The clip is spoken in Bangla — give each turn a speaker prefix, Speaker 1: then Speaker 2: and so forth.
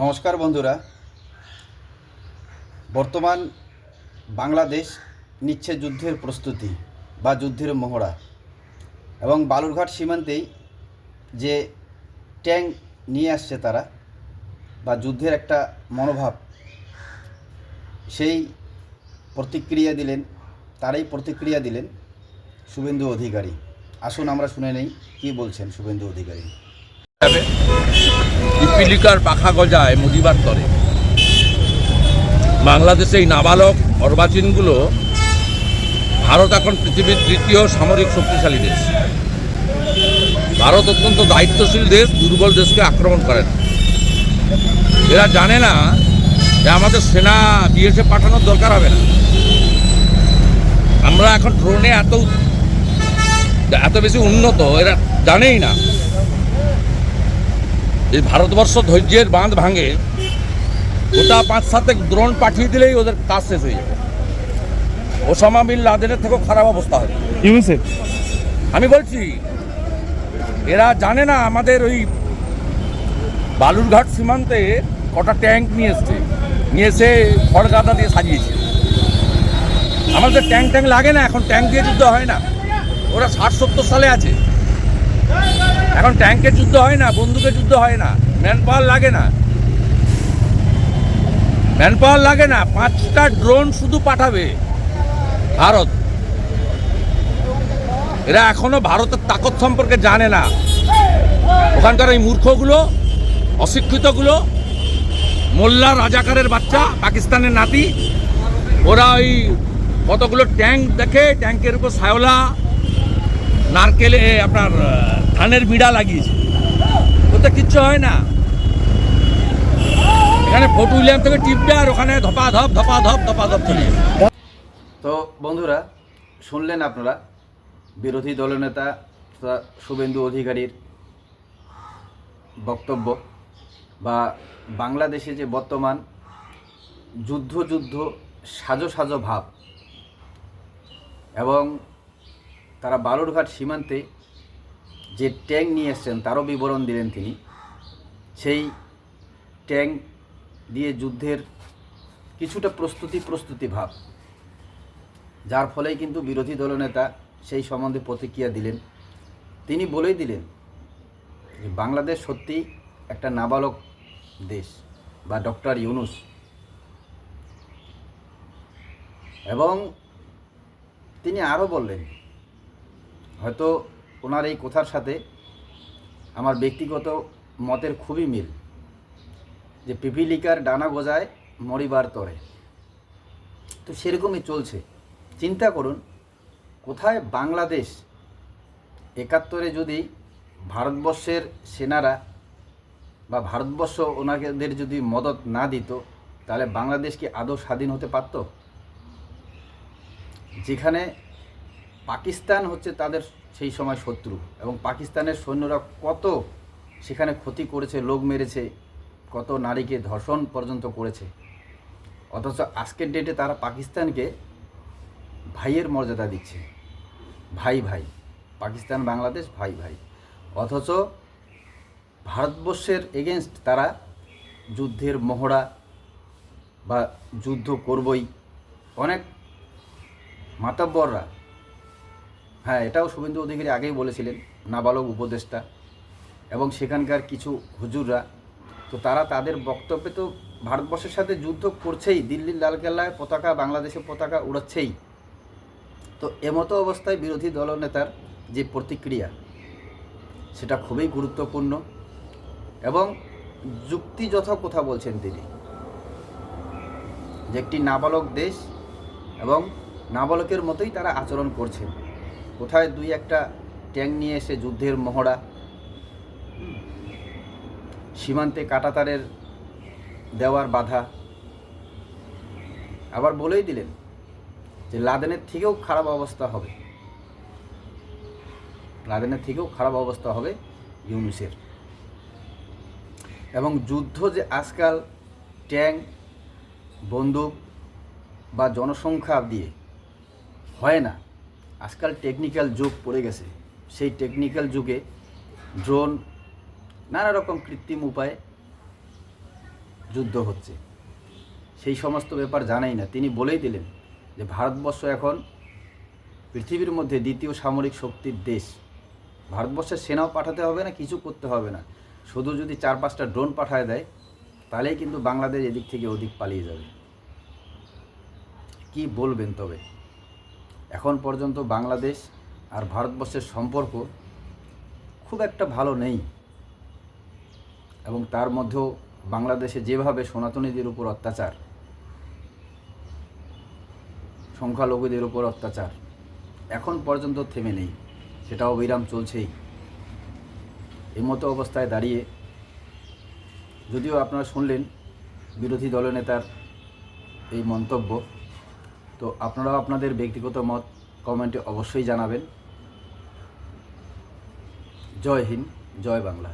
Speaker 1: নমস্কার বন্ধুরা। বর্তমান বাংলাদেশ নিচ্ছে যুদ্ধের প্রস্তুতি বা যুদ্ধের মহড়া এবং বালুরঘাট সীমান্তেই যে ট্যাঙ্ক নিয়ে আসছে তারা বা যুদ্ধের একটা মনোভাব, সেই প্রতিক্রিয়া দিলেন, তারাই প্রতিক্রিয়া দিলেন শুভেন্দু অধিকারী। আসুন আমরা শুনে নেই কী বলছেন শুভেন্দু অধিকারী।
Speaker 2: পিপিলিকার পাখা গজায় মুদিবার তরে। বাংলাদেশে এই নাবালক অর্বাচীনগুলো ভারত এখন পৃথিবীর তৃতীয় সামরিক শক্তিশালী দেশ। ভারত অত্যন্ত দায়িত্বশীল দেশ, দুর্বল দেশকে আক্রমণ করে না। এরা জানে না যে আমাদের সেনা বিএসএফ পাঠানোর দরকার হবে না। আমরা এখন ড্রোনে এত এত বেশি উন্নত, এরা জানেই না। এই ভারতবর্ষ ধৈর্যের বাঁধ ভাঙে গোটা পাঁচ সাতে দ্রোণ পাঠিয়ে দিলেই ওদের কাজ শেষ হয়ে যাবে। ওসামা বিন লাদেনের থেকেও খারাপ অবস্থা হবে।
Speaker 3: ইউনিসেফ?
Speaker 2: আমি বলছি এরা জানে না আমাদের ওই বালুরঘাট সীমান্তে কটা ট্যাঙ্ক নিয়ে এসছে নিয়ে এসে খড়গাদা দিয়ে সাজিয়েছে। আমাদের ট্যাঙ্ক ট্যাঙ্ক লাগে না এখন ট্যাঙ্ক দিয়ে যুদ্ধ হয় না। ওরা ষাট সত্তর সালে আছে। এখন ট্যাঙ্কের যুদ্ধ হয় না বন্দুকের যুদ্ধ হয় না ম্যান পাওয়ার লাগে না। ম্যান পাওয়ার লাগে না, পাঁচটা ড্রোন শুধু পাঠাবে ভারত। এরা এখনও ভারতের তাকত সম্পর্কে জানে না। ওখানকার এই মূর্খগুলো, অশিক্ষিতগুলো, মোল্লা রাজাকারের বাচ্চা, পাকিস্তানের নাতি, ওরা ওই কতগুলো ট্যাঙ্ক দেখে ট্যাঙ্কের উপর সায়লা নারকেলে আপনার ধানের বিড়া লাগিয়েছে। ওতে কিচ্ছু হয় না। এখানে ফোর্ট উইলিয়াম থেকে টিপবে আর ওখানে ধপা ধপ ধপা ধপ ধপা ধপ চলে
Speaker 1: তো বন্ধুরা, শুনলেন আপনারা, বিরোধী দলনেতা শুভেন্দু অধিকারীর বক্তব্য বা বাংলাদেশে যে বর্তমান যুদ্ধ যুদ্ধ সাজো সাজো ভাব এবং তারা বালুরঘাট সীমান্তে যে ট্যাঙ্ক নিয়ে এসছেন, তারও বিবরণ দিলেন তিনি। সেই ট্যাঙ্ক দিয়ে যুদ্ধের কিছুটা প্রস্তুতি প্রস্তুতি ভাব। যার ফলেই কিন্তু বিরোধী দলনেতা সেই সম্বন্ধে প্রতিক্রিয়া দিলেন। তিনি বলেই দিলেন যে, বাংলাদেশ সত্যি একটা নাবালক দেশ বা ডক্টর ইউনুস। এবং তিনি আরও বললেন হয়তো ওনার এই কথার সাথে আমার ব্যক্তিগত মতের খুবই মিল, যে পিপিলিকার ডানা গজায় মরিবার তরে। তো সেরকমই চলছে। চিন্তা করুন, কোথায় বাংলাদেশ একাত্তরে যদি ভারতবর্ষের সেনারা বা ভারতবর্ষ ওনাদের যদি মদত না দিত, তাহলে বাংলাদেশ কি আদৌ স্বাধীন হতে পারত? যেখানে পাকিস্তান হচ্ছে তাদের সেই সময় শত্রু এবং পাকিস্তানের সৈন্যরা কত সেখানে ক্ষতি করেছে, লোক মেরেছে, কত নারীকে ধর্ষণ পর্যন্ত করেছে। অথচ আজকের ডেটে তারা পাকিস্তানকে ভাইয়ের মর্যাদা দিচ্ছে। ভাই ভাই। পাকিস্তান, বাংলাদেশ, ভাই ভাই। অথচ ভারতবর্ষের এগেনস্ট তারা যুদ্ধের মহড়া বা যুদ্ধ করবই। অনেক মাতাব্বররা হ্যাঁ এটাও শুভেন্দু অধিকারী আগেই বলেছিলেন, নাবালক উপদেষ্টা। এবং সেখানকার কিছু হুজুররা, তো তারা তাদের বক্তব্যে তো ভারতবর্ষের সাথে যুদ্ধ করছেই, দিল্লির লালকেল্লায় পতাকা বাংলাদেশের পতাকা উড়াচ্ছেই। তো এমতো অবস্থায় বিরোধী দলনেতার যে প্রতিক্রিয়া, সেটা খুবই গুরুত্বপূর্ণ। এবং যুক্তিযথ কথা বলছেন তিনি, যে একটি নাবালক দেশ এবং নাবালকের মতোই তারা আচরণ করছেন। কোথায় দুই একটা ট্যাঙ্ক নিয়ে এসে যুদ্ধের মহড়া? সীমান্তে কাটাতারের দেওয়ার বাধা। আবার বলেই দিলেন যে লাদেনের থেকেও খারাপ অবস্থা হবে। লাদেনের থেকেও খারাপ অবস্থা হবে ইউনুসের। এবং যুদ্ধ যে আজকাল ট্যাঙ্ক বন্দুক বা জনসংখ্যা দিয়ে হয় না আজকাল টেকনিক্যাল যুগ পড়ে গেছে। সেই টেকনিক্যাল যুগে ড্রোন নানা রকম কৃত্রিম উপায়ে যুদ্ধ হচ্ছে। সেই সমস্ত ব্যাপার জানাই না। তিনি বলেই দিলেন যে, ভারতবর্ষ এখন পৃথিবীর মধ্যে দ্বিতীয় সামরিক শক্তির দেশ। ভারতবর্ষের সেনাও পাঠাতে হবে না, কিছু করতে হবে না। শুধু যদি চার পাঁচটা ড্রোন পাঠায় দেয়, তাহলেই কিন্তু বাংলাদেশ এদিক থেকে ওদিক পালিয়ে যাবে। কি বলবেন তবে? এখন পর্যন্ত বাংলাদেশ আর ভারতবর্ষের সম্পর্ক খুব একটা ভালো নেই। এবং তার মধ্যেও বাংলাদেশে যেভাবে সনাতনীদের উপর অত্যাচার, সংখ্যালঘুদের উপর অত্যাচার এখন পর্যন্ত থেমে নেই সেটা অবিরাম চলছেই। এই মতো অবস্থায় দাঁড়িয়ে যদিও আপনারা শুনলেন বিরোধী দলনেতার এই মন্তব্য তো আপনারাও আপনাদের ব্যক্তিগত মত কমেন্টে অবশ্যই জানাবেন। জয় হিন্দ জয় বাংলা।